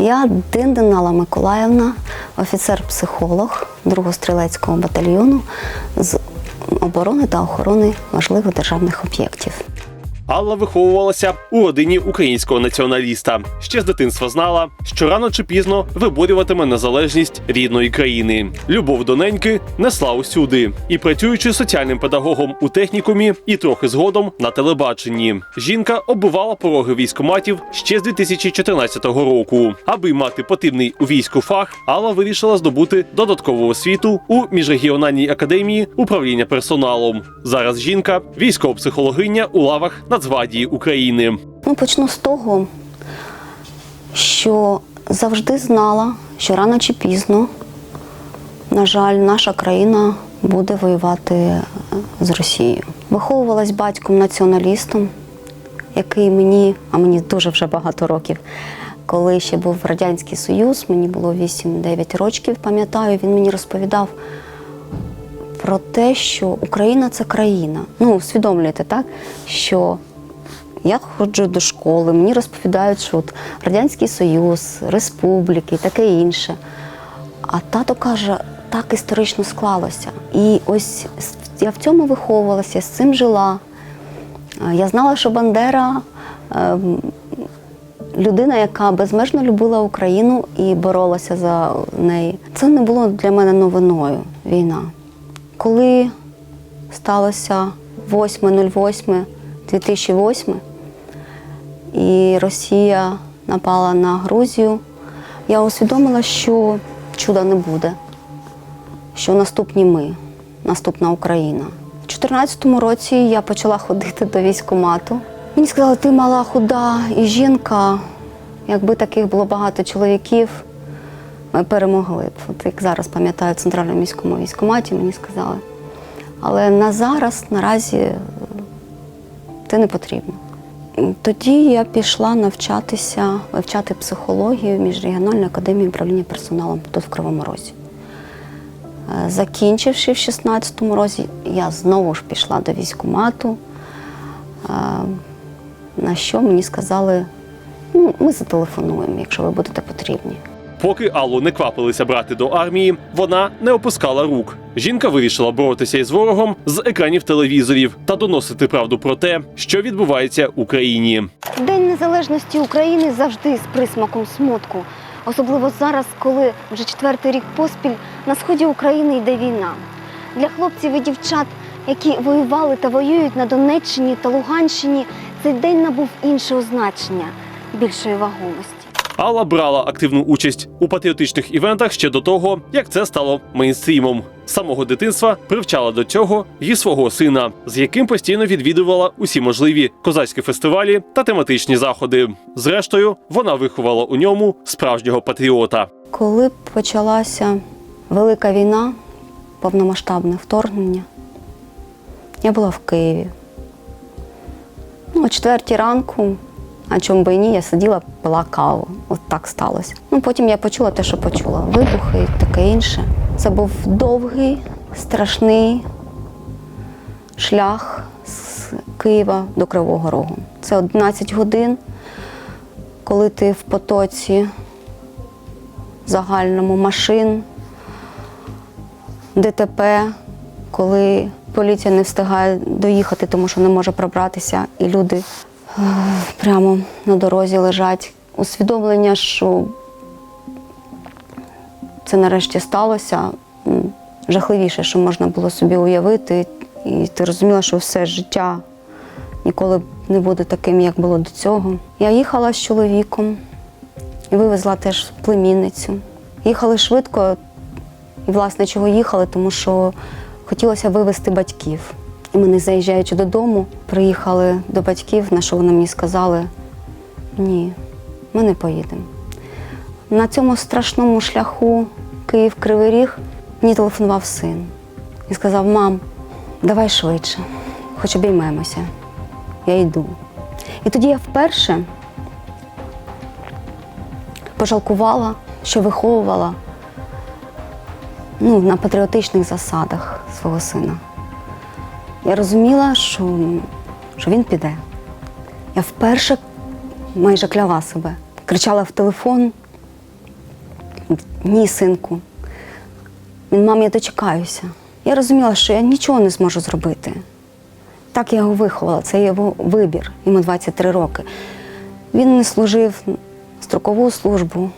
Я Диндинала Миколаївна, офіцер-психолог 2-го стрілецького батальйону з оборони та охорони важливих державних об'єктів. Алла виховувалася у родині українського націоналіста. Ще з дитинства знала, що рано чи пізно виборюватиме незалежність рідної країни. Любов до неньки несла усюди. І працюючи соціальним педагогом у технікумі, і трохи згодом на телебаченні. Жінка оббивала пороги військоматів ще з 2014 року. Аби мати потрібний у війську фах, Алла вирішила здобути додаткову освіту у міжрегіональній академії управління персоналом. Зараз жінка військово-психологиня у лавах Нацгвардії України. Ну, почну з того, що завжди знала, що рано чи пізно, на жаль, наша країна буде воювати е, з Росією. Виховувалась батьком націоналістом, який мені, а мені дуже вже багато років, коли ще був Радянський Союз, мені було 8-9 років, пам'ятаю, він мені розповідав про те, що Україна це країна. Ну, усвідомлюєте, так? Що я ходжу до школи, мені розповідають, що от Радянський Союз, республіки таке інше. А тато каже, так історично склалося. І ось я в цьому виховувалася, з цим жила. Е, Я знала, що Бандера ем, людина, яка безмежно любила Україну і боролася за неї. Це не було для мене новиною війна. Коли сталося 8.08.2008 і Росія напала на Грузію, я усвідомила, що чуда не буде, що наступні ми, наступна Україна. У 2014 році я почала ходити до військкомату. Мені сказали, ти мала худа і жінка. Якби таких було багато чоловіків, ми перемогли б. От як зараз пам'ятаю в центральному міському військкоматі, мені сказали. Але на зараз, наразі, ти не потрібна. Тоді я пішла навчатися, вивчати психологію в міжрегіональну академію управління персоналом тут в Кривому Розі. Е, Закінчивши в 16-му році, я знову ж пішла до військкомату, е, на що мені сказали, ну, ми зателефонуємо, якщо ви будете потрібні. Поки Аллу не квапилися брати до армії, вона не опускала рук. Жінка вирішила боротися із ворогом з екранів телевізорів та доносити правду про те, що відбувається в Україні. День незалежності України завжди з присмаком смутку. Особливо зараз, коли вже четвертий рік поспіль на сході України йде війна. Для хлопців і дівчат, які воювали та воюють на Донеччині та Луганщині, цей день набув іншого значення, більшої вагомості. Алла брала активну участь у патріотичних івентах ще до того, як це стало мейнстрімом. З самого дитинства привчала до цього і свого сина, з яким постійно відвідувала усі можливі козацькі фестивалі та тематичні заходи. Зрештою, вона виховала у ньому справжнього патріота. Коли почалася велика війна, повномасштабне вторгнення, я була в Києві. Ну, о четвертій ранку, а чому би і ні, я сиділа, пила каву. От так сталося. Ну, потім я почула те, що почула. Вибухи і таке інше. Це був довгий, страшний шлях з Києва до Кривого Рогу. Це 11 годин, коли ти в потоці загальному машин, ДТП, коли поліція не встигає доїхати, тому що не може пробратися, і люди прямо на дорозі лежать. Усвідомлення, що це нарешті сталося, жахливіше, що можна було собі уявити. І ти розуміла, що все життя ніколи не буде таким, як було до цього. Я їхала з чоловіком і вивезла теж племінницю. Їхали швидко, і, власне, чого їхали, тому що хотілося вивезти батьків. Ми, не заїжджаючи додому, приїхали до батьків, на що вони мені сказали: ні, ми не поїдемо. На цьому страшному шляху Київ-Кривий Ріг мені телефонував син і сказав: мам, давай швидше, хоч обіймемося. Я йду. І тоді я вперше пожалкувала, що виховувала ну, на патріотичних засадах свого сина. Я розуміла, що, що він піде. Я вперше майже кляла себе, кричала в телефон, Ні, синку. Він, мам, я дочекаюся. Я розуміла, що я нічого не зможу зробити. Так я його виховала, це його вибір, йому 23 роки. Він не служив строкову службу.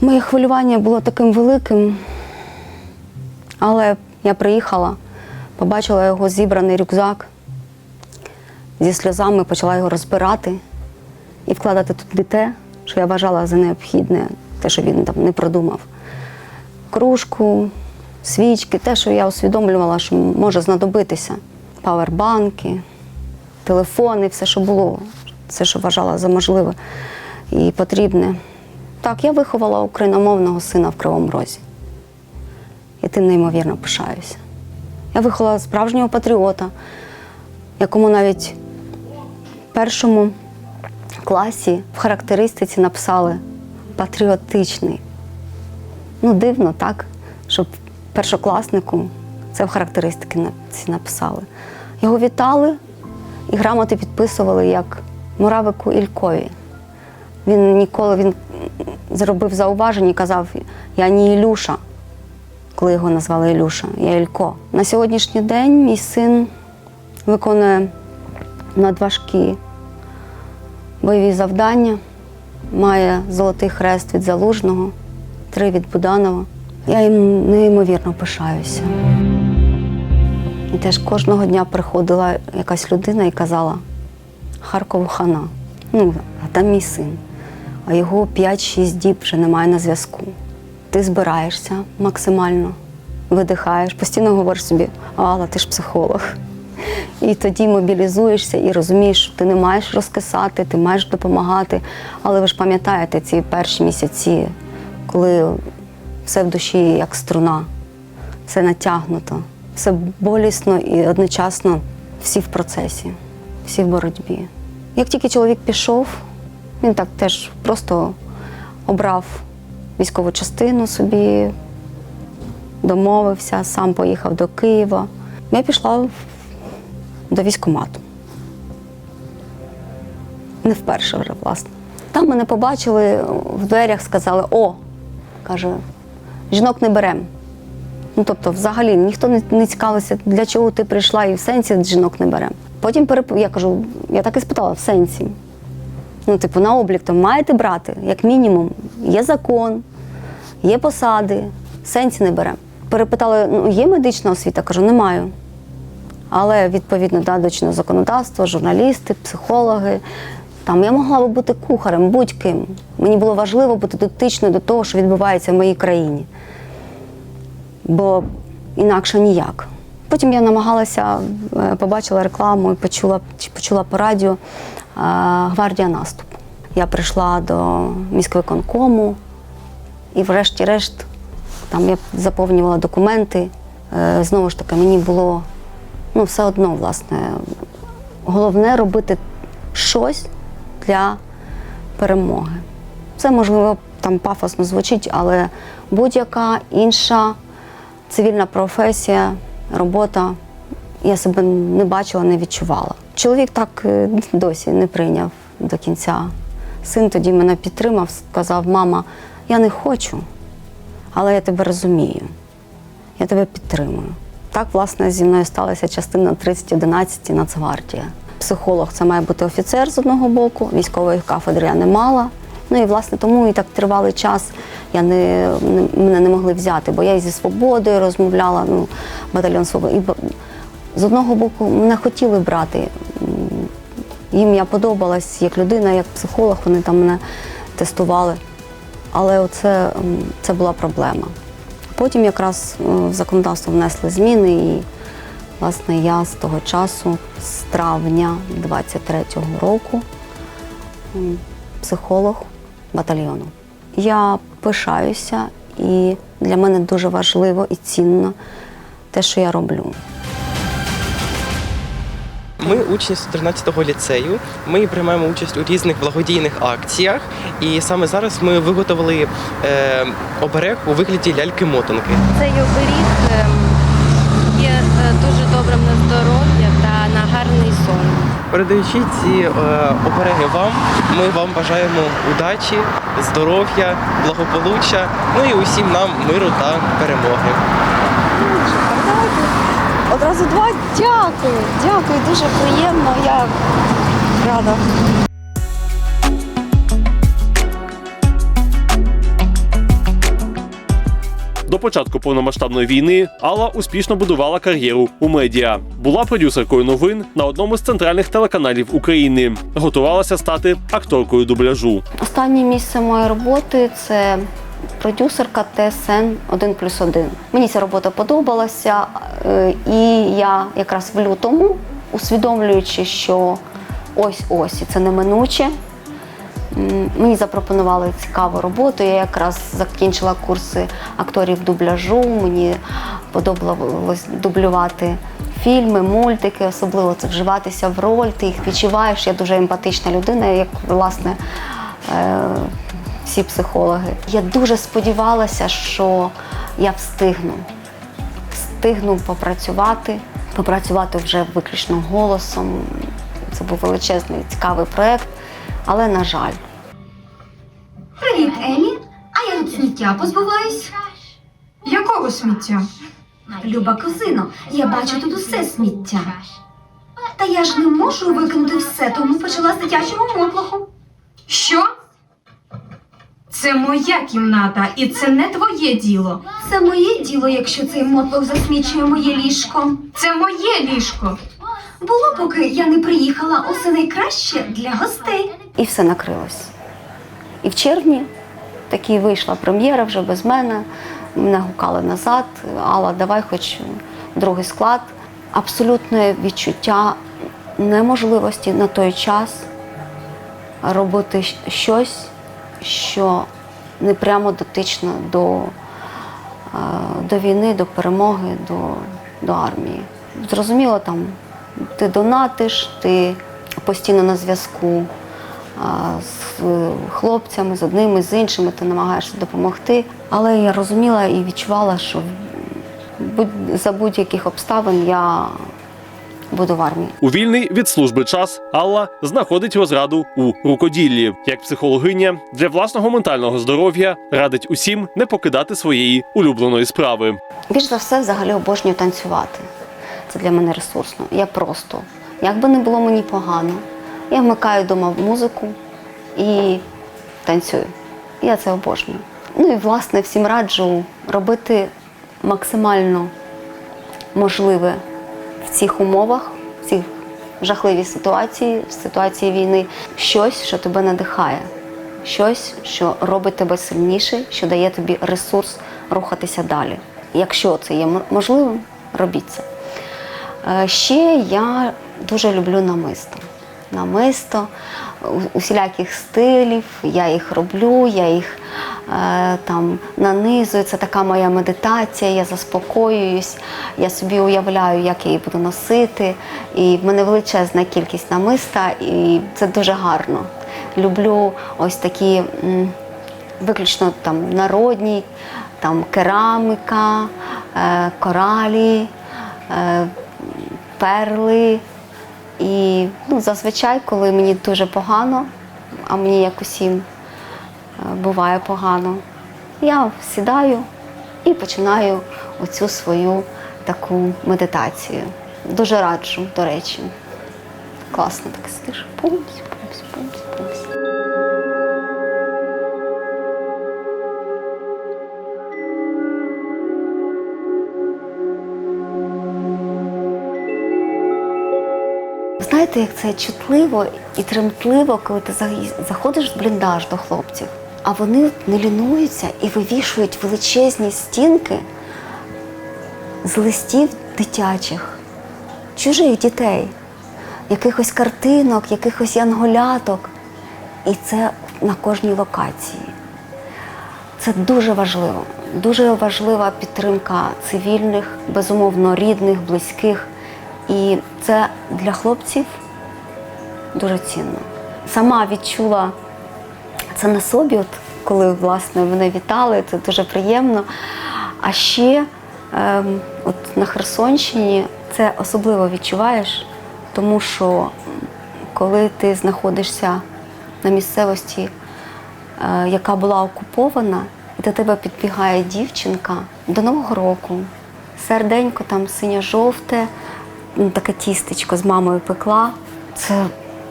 Моє хвилювання було таким великим, але я приїхала, побачила його зібраний рюкзак, зі сльозами почала його розбирати і вкладати туди те, що я вважала за необхідне, те, що він там не продумав. Кружку, свічки, те, що я усвідомлювала, що може знадобитися. Павербанки, телефони, все, що було, все, що вважала за можливе і потрібне. Так, я виховала україномовного сина в Кривому Розі. І тим неймовірно пишаюся. Я виховала справжнього патріота, якому навіть в першому класі в характеристиці написали патріотичний. Ну, дивно, так, щоб першокласнику це в характеристики ці написали. Його вітали і грамоти підписували як Муравику Ількові. Він ніколи він зробив зауваження і казав: Я не Ілюша, коли його назвали Ілюша, я Ілько. На сьогоднішній день мій син виконує надважкі бойові завдання, має золотий хрест від Залужного, три від Буданова. Я їм неймовірно пишаюся. І теж кожного дня приходила якась людина і казала: Харкову хана. Ну, а там мій син. А його 5-6 діб вже немає на зв'язку. Ти збираєшся максимально, видихаєш, постійно говориш собі, Алла, ти ж психолог. І тоді мобілізуєшся і розумієш, що ти не маєш розкисати, ти маєш допомагати. Але ви ж пам'ятаєте ці перші місяці, коли все в душі як струна, все натягнуто, все болісно і одночасно всі в процесі, всі в боротьбі. Як тільки чоловік пішов, він так теж просто обрав військову частину собі, домовився, сам поїхав до Києва. Я пішла до військкомату. Не вперше вже, власне. Там мене побачили в дверях, сказали: о, каже, жінок не беремо. Ну, тобто, взагалі, ніхто не, не цікавився, для чого ти прийшла, і в сенсі жінок не беремо. Потім переп... я кажу, я так і спитала, в сенсі. Ну, типу, на облік то маєте брати, як мінімум. Є закон, є посади, сенсі не беремо. Перепитали, ну, є медична освіта? Кажу, не маю. Але відповідно да, до чинного законодавства, журналісти, психологи. Там я могла би бути кухарем, будь-ким. Мені було важливо бути дотичною до того, що відбувається в моїй країні. Бо інакше ніяк. Потім я намагалася, е, побачила рекламу і почула, почула по радіо е, гвардія наступ. Я прийшла до міськвиконкому і, врешті-решт, там я заповнювала документи. Е, Знову ж таки, мені було ну, все одно, власне, головне робити щось для перемоги. Це можливо там пафосно звучить, але будь-яка інша цивільна професія, робота, я себе не бачила, не відчувала. Чоловік так е, досі не прийняв до кінця. Син тоді мене підтримав, сказав: мама, я не хочу, але я тебе розумію, я тебе підтримую. Так, власне, зі мною сталася частина 3011 Нацгвардія. Психолог це має бути офіцер з одного боку, військової кафедри я не мала. Ну і власне тому і так тривалий час я не, не мене не могли взяти, бо я зі свободою розмовляла, ну, батальйон свободи. І з одного боку мене хотіли брати. Їм я подобалась як людина, як психолог, вони там мене тестували. Але оце, це була проблема. Потім якраз е, в законодавство внесли зміни, і власне я з того часу, з травня 23-го року, психолог батальйону. Я пишаюся, і для мене дуже важливо і цінно те, що я роблю. Ми учні 14-го ліцею. Ми приймаємо участь у різних благодійних акціях. І саме зараз ми виготовили е, оберег у вигляді ляльки-мотанки. Цей оберіг ем, є е, дуже добрим на здоров'я та на гарний сон. Передаючи ці е, обереги вам, ми вам бажаємо удачі, здоров'я, благополуччя, ну і усім нам миру та перемоги. Одразу два дякую. Дякую, дуже приємно. Я рада. До початку повномасштабної війни Алла успішно будувала кар'єру у медіа. Була продюсеркою новин на одному з центральних телеканалів України. Готувалася стати акторкою дубляжу. Останнє місце моєї роботи це продюсерка ТСН 1 плюс 1. Мені ця робота подобалася, е, і я якраз в лютому, усвідомлюючи, що ось-ось і це неминуче. Мені запропонували цікаву роботу. Я якраз закінчила курси акторів дубляжу. Мені подобалось дублювати фільми, мультики, особливо це вживатися в роль. Ти їх відчуваєш. Я дуже емпатична людина, як власне е, всі психологи. Я дуже сподівалася, що я встигну. Встигну попрацювати, попрацювати вже виключно голосом. Це був величезний цікавий проєкт, але на жаль. Привіт, Емі. А я тут сміття позбуваюсь. Якого сміття? Люба кузино, я бачу тут усе сміття. Та я ж не можу викинути все, тому почала з дитячого мотлоху. Що? Це моя кімната, і це не твоє діло. Це моє діло, якщо цей мотлох засмічує моє ліжко. Це моє ліжко. Було, поки я не приїхала, усе найкраще для гостей. І все накрилось. І в червні таки вийшла прем'єра вже без мене. Мене гукали назад. Алла, давай хоч другий склад. Абсолютне відчуття неможливості на той час робити щось, що не прямо дотично до, е, до війни, до перемоги, до, до армії. Зрозуміло, там ти донатиш, ти постійно на зв'язку з хлопцями, з одними, з іншими, ти намагаєшся допомогти. Але я розуміла і відчувала, що за будь-яких обставин я буду в армії. У вільний від служби час Алла знаходить розраду у рукоділлі. Як психологиня для власного ментального здоров'я радить усім не покидати своєї улюбленої справи. Більш за все, взагалі обожнюю танцювати. Це для мене ресурсно. Я просто, як би не було мені погано, я вмикаю вдома музику і танцюю. Я це обожнюю. Ну і власне всім раджу робити максимально можливе в цих умовах, в цих жахливій ситуації, в ситуації війни, щось, що тебе надихає, щось, що робить тебе сильніше, що дає тобі ресурс рухатися далі. Якщо це є можливим, робіть це. Е, Ще я дуже люблю намисто. Намисто усіляких стилів, я їх роблю, я їх е, там нанизую. Це така моя медитація, я заспокоююсь, я собі уявляю, як я її буду носити. І в мене величезна кількість намиста, і це дуже гарно. Люблю ось такі м, виключно там народні, там керамика, е, коралі, е, перли. І ну, зазвичай, коли мені дуже погано, а мені як усім е, буває погано, я сідаю і починаю оцю свою таку медитацію. Дуже раджу, до речі. Класно так сидиш. Знаєте, як це чутливо і тремтливо, коли ти заходиш в бліндаж до хлопців, а вони не лінуються і вивішують величезні стінки з листів дитячих, чужих дітей, якихось картинок, якихось янголяток. І це на кожній локації. Це дуже важливо. Дуже важлива підтримка цивільних, безумовно, рідних, близьких. І це для хлопців дуже цінно. Сама відчула це на собі, от коли власне мене вітали, це дуже приємно. А ще ем, от на Херсонщині це особливо відчуваєш, тому що коли ти знаходишся на місцевості, е, яка була окупована, і до тебе підбігає дівчинка до Нового року. Серденько там синьо-жовте, таке тістечко з мамою пекла. Це,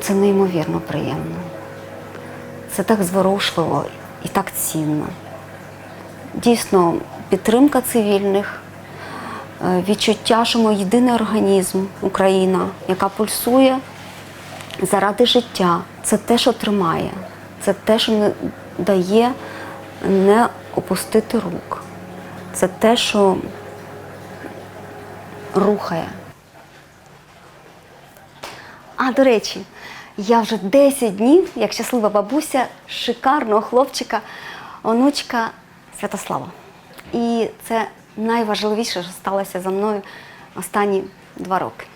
це неймовірно приємно. Це так зворушливо і так цінно. Дійсно, підтримка цивільних, е, відчуття, що ми єдиний організм, Україна, яка пульсує заради життя. Це те, що тримає, це те, що не дає не опустити рук. Це те, що рухає. А, до речі, я вже 10 днів, як щаслива бабуся, шикарного хлопчика, онучка Святослава. І це найважливіше, що сталося за мною останні два роки.